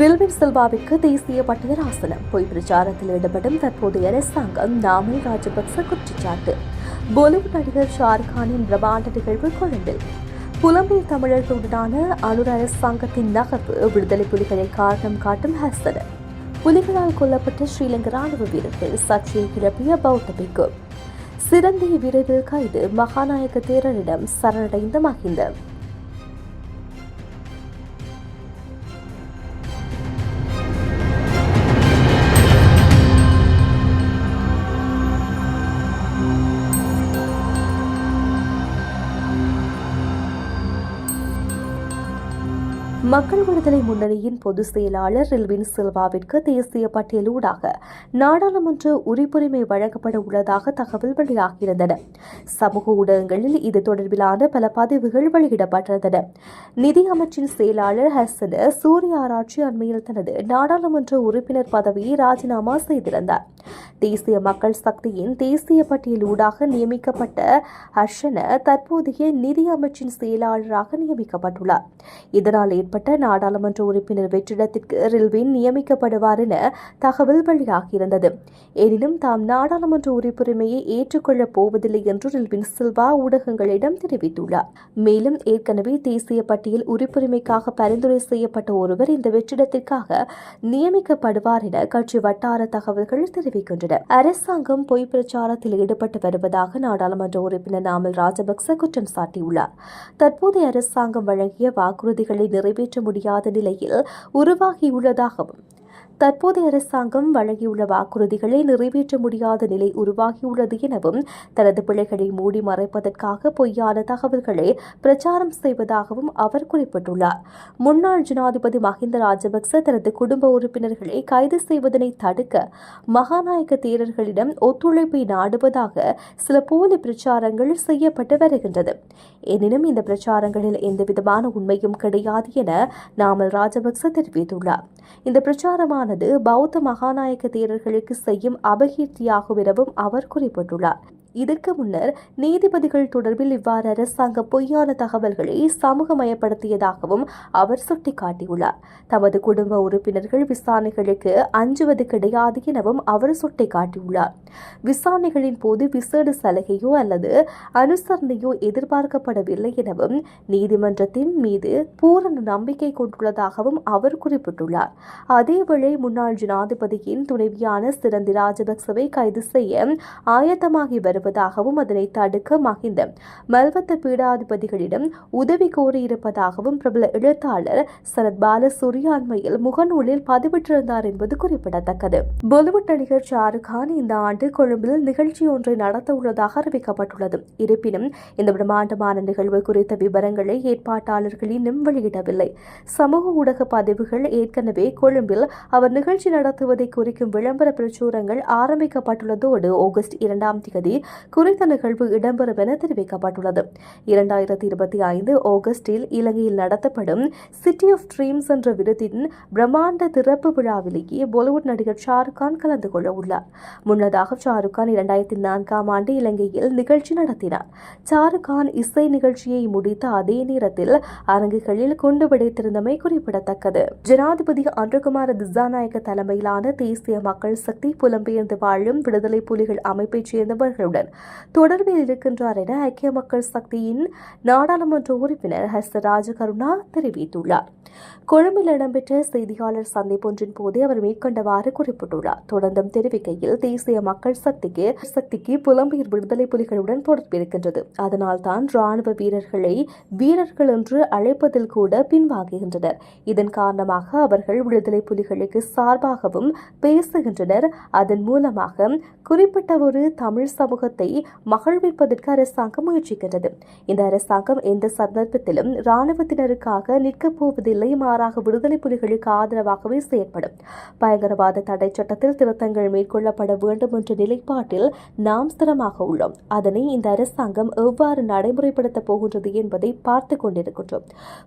வில்வின் சில்வாவிற்கு தேசிய பட்டியல் ஆசனம். பொய் பிரச்சாரத்தில் ஈடுபடும் தற்போதைய அரசாங்கம் நாமல் ராஜபக்ச குற்றச்சாட்டு. பாலிவுட் நடிகர் ஷாருக்கானின் பிரபாண்ட நிகழ்வு கொழும்பில். புலம்பெயர் தமிழர்களுடனான அனுர் அரசாங்கத்தின் நகர்வு விடுதலை புலிகளை காரணம் காட்டும் ஹசன புலிகளால் கொல்லப்பட்ட ஸ்ரீலங்கா ராணுவ வீரர்கள் சர்ச்சையை கிளப்பிய பௌத்த பிக்கு சிறந்தி விரைவில் கைது மகாநாயக தேரரிடம் சரணடைந்த மஹிந்த. மக்கள் விடுதலை முன்னணியின் பொதுச் செயலாளர் ரில்வின் சில்வாவிற்கு தேசிய பட்டியலூடாக நாடாளுமன்ற உரிப்புரிமை வழங்கப்பட உள்ளதாக தகவல் வெளியாகியிருந்தன. சமூக ஊடகங்களில் இது தொடர்பிலான பல பதிவுகள் வெளியிடப்பட்டிருந்தன. நிதி அமைச்சின் செயலாளர் ஹசன சூரிய ஆராய்ச்சி அண்மையில் தனது நாடாளுமன்ற உறுப்பினர் பதவியை ராஜினாமா செய்திருந்தார். தேசிய மக்கள் சக்தியின் தேசிய பட்டியலூடாக நியமிக்கப்பட்ட ஹர்ஷன தற்போதைய நிதி அமைச்சின் செயலாளராக நியமிக்கப்பட்டுள்ளார். இதனால் மேற்பட்ட நாடாளுமன்ற உறுப்பினர் வெற்றிடத்திற்கு ரில்வின் நியமிக்கப்படுவார் என தகவல் வெளியாகியிருந்தது. எனினும் தாம் நாடாளுமன்ற உறுப்புரிமையை ஏற்றுக்கொள்ளப் போவதில்லை என்று ரில்வின் சில்வா ஊடகங்களிடம் தெரிவித்துள்ளார். மேலும் ஏற்கனவே தேசிய பட்டியல் உறுப்புரிமைக்காக பரிந்துரை செய்யப்பட்ட ஒருவர் இந்த வெற்றிடத்திற்காக நியமிக்கப்படுவார் என கட்சி வட்டார தகவல்கள் தெரிவிக்கின்றன. அரசாங்கம் பொய் பிரச்சாரத்தில் ஈடுபட்டு வருவதாக நாடாளுமன்ற உறுப்பினர் நாமல் ராஜபக்ச குற்றம் சாட்டியுள்ளார். தற்போதைய அரசாங்கம் வழங்கிய வாக்குறுதிகளை நிறைவேற்ற முடியாத நிலையில் உருவாகியுள்ளதாகவும் தற்போதைய அரசாங்கம் வழங்கியுள்ள வாக்குறுதிகளை நிறைவேற்ற முடியாத நிலை உருவாகியுள்ளது எனவும் தனது பிழைகளை மூடி மறைப்பதற்காக பொய்யான தகவல்களை பிரச்சாரம் செய்வதாகவும் அவர் குறிப்பிட்டுள்ளார். முன்னாள் ஜனாதிபதி மஹிந்த ராஜபக்ச தனது குடும்ப உறுப்பினர்களை கைது செய்வதனை தடுக்க மகாநாயக தேரர்களிடம் ஒத்துழைப்பை நாடுவதாக சில போலி பிரச்சாரங்கள் செய்யப்பட்டு வருகின்றது. எனினும் இந்த பிரச்சாரங்களில் எந்தவிதமான உண்மையும் கிடையாது என நாமல் ராஜபக்ச தெரிவித்துள்ளார். இந்த பிரச்சாரமானது பௌத்த மகாநாயக தேரர்களுக்கு செய்யும் அபகீர்த்தியாகும் எனவும் அவர் குறிப்பிட்டுள்ளார். இதற்கு முன்னர் நீதிபதிகள் தொடர்பில் இவ்வாறு அரசாங்கம் பொய்யான தகவல்களை சமூகமயப்படுத்தியதாகவும் அவர் சுட்டிக்காட்டியுள்ளார். தமது குடும்ப உறுப்பினர்கள் விசாரணைகளுக்கு அஞ்சுவது கிடையாது எனவும் அவர் சுட்டிக்காட்டியுள்ளார். விசாரணைகளின் போது விசேட சலுகையோ அல்லது அனுசரணையோ எதிர்பார்க்கப்படவில்லை எனவும் நீதிமன்றத்தின் மீது பூரண நம்பிக்கை கொண்டுள்ளதாகவும் அவர் குறிப்பிட்டுள்ளார். அதேவேளை முன்னாள் ஜனாதிபதியின் துணைவியான சிறந்தி ராஜபக்சவை கைது செய்ய ஆயத்தமாகி வரும் வருவதாகவும் அதனை தடுக்க மகிந்த மல்வத்த பீடாதிபதிகளிடம் உதவி கோரியிருப்பதாகவும் பிரபல எழுத்தாளர் சரத் பாலசூரிய அண்மையில் முகநூலில் பதிவிட்டிருந்தார் என்பது குறிப்பிடத்தக்கது. பாலிவுட் நடிகர் ஷாருக் கான் இந்த ஆண்டு கொழும்பில் நிகழ்ச்சி ஒன்றை நடத்த உள்ளதாக அறிவிக்கப்பட்டுள்ளது. இருப்பினும் இந்த பிரம்மாண்டமான நிகழ்வு குறித்த விவரங்களை ஏற்பாட்டாளர்கள் இன்னும் வெளியிடவில்லை. சமூக ஊடக பதிவுகள் ஏற்கனவே கொழும்பில் அவர் நிகழ்ச்சி நடத்துவதை குறிக்கும் விளம்பர பிரச்சுரங்கள் ஆரம்பிக்கப்பட்டுள்ளதோடு ஆகஸ்ட் இரண்டாம் தேதி குறித்த நிகழ்வு இடம்பெறும் என தெரிவிக்கப்பட்டுள்ளது. இரண்டாயிரத்தி இருபத்தி ஐந்து ஆகஸ்டில் இலங்கையில் நடத்தப்படும் சிட்டி ஆஃப் ட்ரீம்ஸ் என்ற விருதின் பிரம்மாண்ட திறப்பு விழாவிலேயே பாலிவுட் நடிகர் ஷாருக் கான் கலந்து கொள்ள உள்ளார். முன்னதாக ஷாருக் கான் இரண்டாயிரத்தி நான்காம் ஆண்டு இலங்கையில் நிகழ்ச்சி நடத்தினார். ஷாருக் கான் இசை நிகழ்ச்சியை முடித்த அதே நேரத்தில் அரங்குகளில் குண்டு வெடித்திருந்தமை குறிப்பிடத்தக்கது. ஜனாதிபதி அன்றுகுமார திசாநாயக்க தலைமையிலான தேசிய மக்கள் சக்தி புலம்பெயர்ந்து வாழும் விடுதலை புலிகள் அமைப்பைச் சேர்ந்தவர்களுடன் தொடர்பில் இருக்கின்றார் என ஐக்கிய மக்கள் சக்தியின் நாடாளுமன்ற உறுப்பினர் ஹஸ்த ராஜகருணா தெரிவித்துள்ளார். கொழும்பில் இடம்பெற்ற செய்தியாளர் சந்திப்பொன்றின் போது அவர் மேற்கொண்டவாறு குறிப்பிட்டுள்ளார். தொடர்ந்தும் தெரிவிக்கையில் தேசிய மக்கள் சக்திக்கு சக்திக்கு புலம்பெயர் விடுதலை புலிகளுடன் தொடர்பு இருக்கின்றது. அதனால் தான் ராணுவ வீரர்களை வீரர்கள் என்று அழைப்பதில் கூட பின்வாங்குகின்றனர். இதன் காரணமாக அவர்கள் விடுதலை புலிகளுக்கு சார்பாகவும் பேசுகின்றனர். அதன் மூலமாக குறிப்பிட்ட ஒரு தமிழ் சமூக சமூகத்தை மகிழ்விப்பதற்கு அரசாங்கம் முயற்சிக்கின்றது. இந்த அரசாங்கம் எந்த சந்தர்ப்பத்திலும் இராணுவத்தினருக்காக நிற்கப் போவதில்லை மாறாக விடுதலை புலிகளுக்கு ஆதரவாகவே செயற்படும். பயங்கரவாத தடை சட்டத்தில் திருத்தங்கள் மேற்கொள்ளப்பட வேண்டும் என்ற நிலைப்பாட்டில் நாம் ஸ்திரமாக உள்ளோம். அதனை இந்த அரசாங்கம் எவ்வாறு நடைமுறைப்படுத்தப் போகின்றது என்பதை பார்த்து கொண்டிருக்கின்றோம்.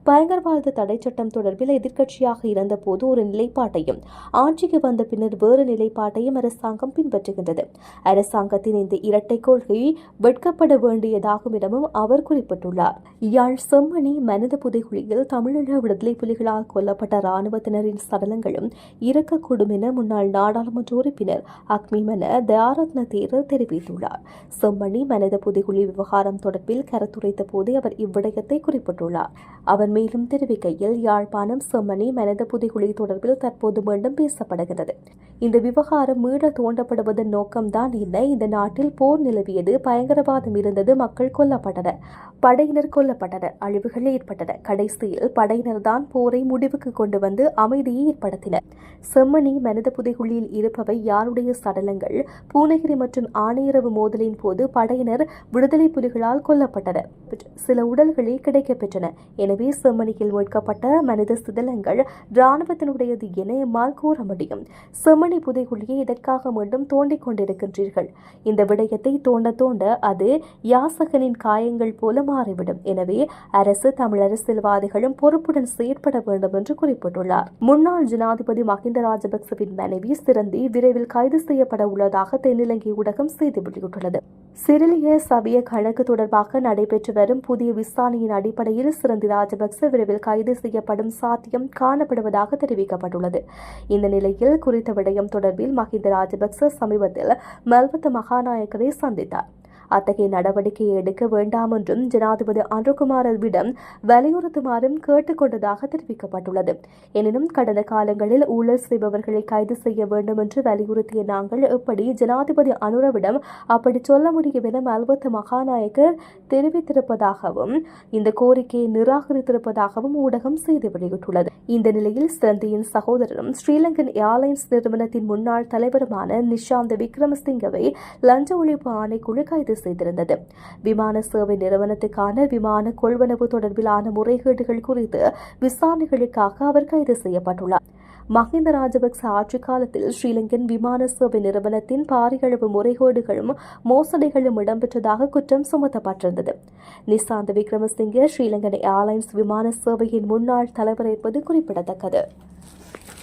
பயங்கரவாத தடை சட்டம் தொடர்பில் எதிர்க்கட்சியாக இருந்தபோது ஒரு நிலைப்பாட்டையும் ஆட்சிக்கு வந்த பின்னர் வேறு நிலைப்பாட்டையும் அரசாங்கம் பின்பற்றுகின்றது. அரசாங்கத்தின் இந்த இரட்டை கொள்கை வெட்கப்பட வேண்டியதாகும் எனவும் அவர் குறிப்பிட்டுள்ளார். யாழ் செம்மணி மனித புதைகுழியில் தமிழீழ விடுதலை புலிகளால் கொல்லப்பட்ட இராணுவத்தினரின் சடலங்களும் இருக்கக்கூடும் என முன்னாள் நாடாளுமன்ற உறுப்பினர் அக்மிமன தயாரத்ன தேரர் தெரிவித்துள்ளார். செம்மணி மனித புதைகுழி விவகாரம் தொடர்பில் கருத்துரைத்த போது அவர் இவ்விடயத்தை குறிப்பிட்டுள்ளார். அவர் மேலும் தெரிவிக்கையில் யாழ்ப்பாணம் செம்மணி மனித புதைகுழி தொடர்பில் தற்போது மீண்டும் பேசப்படுகிறது. இந்த விவகாரம் மீள தோண்டப்படுவதன் நோக்கம்தான் என்ன? இந்த நாட்டில் போர் நிலவியது. பயங்கரவாதம் இருந்தது. மக்கள் கொல்லப்பட்டனர். படையினர் கொல்லப்பட்டனர். அழிவுகள் ஏற்பட்டன. கடைசியில் படையினர் தான் போரை முடிவுக்கு கொண்டு வந்து அமைதியை ஏற்படுத்தினர். செம்மணி மனித புதைகுழியில் இருப்பவை யாருடைய சடலங்கள்? பூனகிரி மற்றும் ஆணையரவு மோதலின் போது படையினர் விடுதலை புலிகளால் கொல்லப்பட்டனர். சில உடல்களே கிடைக்கப்பெற்றன. எனவே செம்மணியில் மீட்கப்பட்ட மனித சிதலங்கள் இராணுவத்தினுடையது என எம்மால் கூற முடியும். செம்மணி புதைகுழியை இதற்காக மீண்டும் தோண்டிக் கொண்டிருக்கின்றீர்கள்? இந்த விடயத்தை தோண்ட தோண்ட அது யாசகனின் காயங்கள் போல மாறிவிடும். எனவே அரசு தமிழ் அரசியல்வாதிகளும் பொறுப்புடன் செயற்பட வேண்டும் என்று குறிப்பிட்டுள்ளார். முன்னாள் ஜனாதிபதி மஹிந்த ராஜபக்சவின் மனைவி சிறந்தி விரைவில் கைது செய்யப்பட உள்ளதாக தென்னிலங்கை ஊடகம் செய்தி வெளியிட்டுள்ளது. சிறிலிய சபைய கணக்கு தொடர்பாக நடைபெற்று வரும் புதிய விசாரணையின் அடிப்படையில் சிறந்தி ராஜபக்ச விரைவில் கைது செய்யப்படும் சாத்தியம் காணப்படுவதாக தெரிவிக்கப்பட்டுள்ளது. இந்த நிலையில் குறித்த விடயம் தொடர்பில் மஹிந்த ராஜபக்ச சமீபத்தில் மல்வத்த மகாநாயக்கரை சந்தித்தார். அத்தகைய நடவடிக்கையை எடுக்க வேண்டாம் என்றும் ஜனாதிபதி அனுகுமாரவிடம் வலியுறுத்துமாறும் கேட்டுக்கொண்டதாக தெரிவிக்கப்பட்டுள்ளது. எனினும் கடந்த காலங்களில் ஊழல் செய்பவர்களை கைது செய்ய வேண்டும் என்று வலியுறுத்திய நாங்கள் எப்படி ஜனாதிபதி அனுரவிடம் அப்படி சொல்ல முடியும் என மல்வத்த மகாநாயகர் தெரிவித்திருப்பதாகவும் இந்த கோரிக்கையை நிராகரித்திருப்பதாகவும் ஊடகம் செய்தி வெளியிட்டுள்ளது. இந்த நிலையில் சிறந்தியின் சகோதரரும் ஸ்ரீலங்கன் ஏர்லைன்ஸ் நிறுவனத்தின் முன்னாள் தலைவருமான நிஷாந்த் விக்ரமசிங்கவை லஞ்ச ஒழிப்பு ஆணைக்குழு கைது செய்திருந்தது. விமான சேவை நிறுவனத்துக்கான விமான கொள்வனவு தொடர்பிலான முறைகேடுகள் குறித்து விசாரணைகளுக்காக அவர் கைது செய்யப்பட்டுள்ளார். மஹிந்த ராஜபக்ச ஆட்சி காலத்தில் ஸ்ரீலங்கன் விமான சேவை நிறுவனத்தின் பாரியளவு முறைகேடுகளும் மோசடிகளும் இடம்பெற்றதாக குற்றம் சுமத்தப்பட்டிருந்தது. நிசாந்த விக்ரமசிங்கே ஸ்ரீலங்கன் ஏர்லைன்ஸ் விமான சேவையின் முன்னாள் தலைவர் என்பது குறிப்பிடத்தக்கது.